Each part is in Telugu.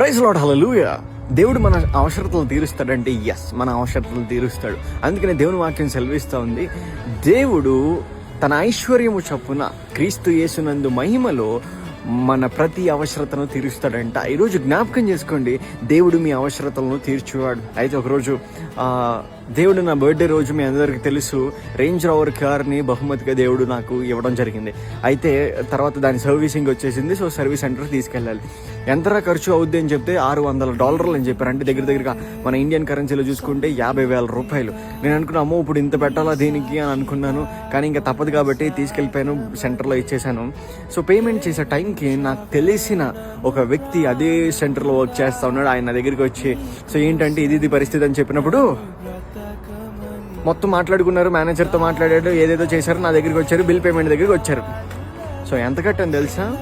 ప్రైజ్ లాడ్ హలలుయా దేవుడు మన అవసరతలు తీరుస్తాడంటే ఎస్ మన అవసరతలు తీరుస్తాడు. అందుకనే దేవుని వాక్యం సెలవిస్తూ ఉంది. దేవుడు తన ఐశ్వర్యము చొప్పున క్రీస్తు యేసునందు మహిమలో మన ప్రతి అవసరతను తీరుస్తాడంట. ఈరోజు జ్ఞాపకం చేసుకోండి దేవుడు మీ అవసరతలను తీర్చేవాడు. అయితే ఒకరోజు దేవుడు నా బర్త్డే రోజు మీ అందరికీ తెలుసు. రేంజ్ రోవర్ కార్ని బహుమతిగా దేవుడు నాకు ఇవ్వడం జరిగింది. అయితే తర్వాత దాని సర్వీసింగ్ వచ్చేసింది. సో సర్వీస్ సెంటర్ తీసుకెళ్ళాలి. ఎంతరా ఖర్చు అవుద్ది అని చెప్తే ఆరు వందల డాలర్లు అని చెప్పారు. అంటే దగ్గర దగ్గరగా మన ఇండియన్ కరెన్సీలో చూసుకుంటే యాభై వేల రూపాయలు. నేను అనుకున్నా అమ్మో ఇప్పుడు ఇంత పెట్టాలా దేనికి అని అనుకున్నాను. కానీ ఇంకా తప్పదు కాబట్టి తీసుకెళ్ళిపోయాను సెంటర్లో ఇచ్చేసాను సో పేమెంట్ చేసే టైంకి నాకు తెలిసిన ఒక వ్యక్తి అదే సెంటర్లో వర్క్ చేస్తా ఉన్నాడు. ఆయన దగ్గరికి వచ్చి సో ఏంటంటే ఇది ఇది పరిస్థితి అని చెప్పినప్పుడు మొత్తం మాట్లాడుకున్నారు మేనేజర్తో మాట్లాడాడు ఏదేదో చేశారు నా దగ్గరికి వచ్చారు బిల్ పేమెంట్ దగ్గరికి వచ్చారు. సో ఎంత కట్టని తెలుసా?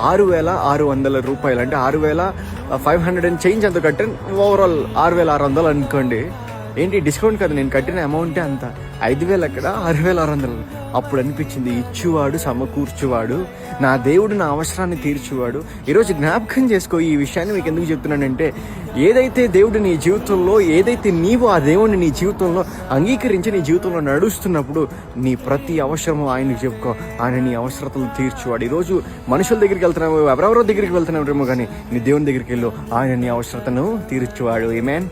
ఆరు వేల ఆరు వందల రూపాయలు. అంటే ఆరు వేల ఫైవ్ హండ్రెడ్ అండ్ చేంజ్ ఎంత కట్టాను? ఓవరాల్ ఆరు వేల ఆరు వందలు అనుకోండి. ఏంటి డిస్కౌంట్ కదా నేను కట్టిన అమౌంటే అంత. ఐదు వేలు అక్కడ ఆరు వేల ఆరు వందలు. అప్పుడు అనిపించింది ఇచ్చువాడు సమకూర్చువాడు నా దేవుడు నా అవసరాన్ని తీర్చువాడు. ఈరోజు జ్ఞాపకం చేసుకో ఈ విషయాన్ని మీకు ఎందుకు చెప్తున్నానంటే ఏదైతే దేవుడు నీ జీవితంలో ఏదైతే నీవు ఆ దేవుడిని నీ జీవితంలో అంగీకరించి నీ జీవితంలో నడుస్తున్నప్పుడు నీ ప్రతి అవసరము ఆయనకు చెప్పుకో. ఆయన నీ అవసరతలు తీర్చువాడు. ఈరోజు మనుషుల దగ్గరికి వెళ్తున్నావు ఎవరెవరో దగ్గరికి వెళ్తున్నావేమో కానీ నీ దేవుని దగ్గరికి వెళ్ళు. ఆయన నీ అవసరతను తీర్చువాడు. ఏమేన్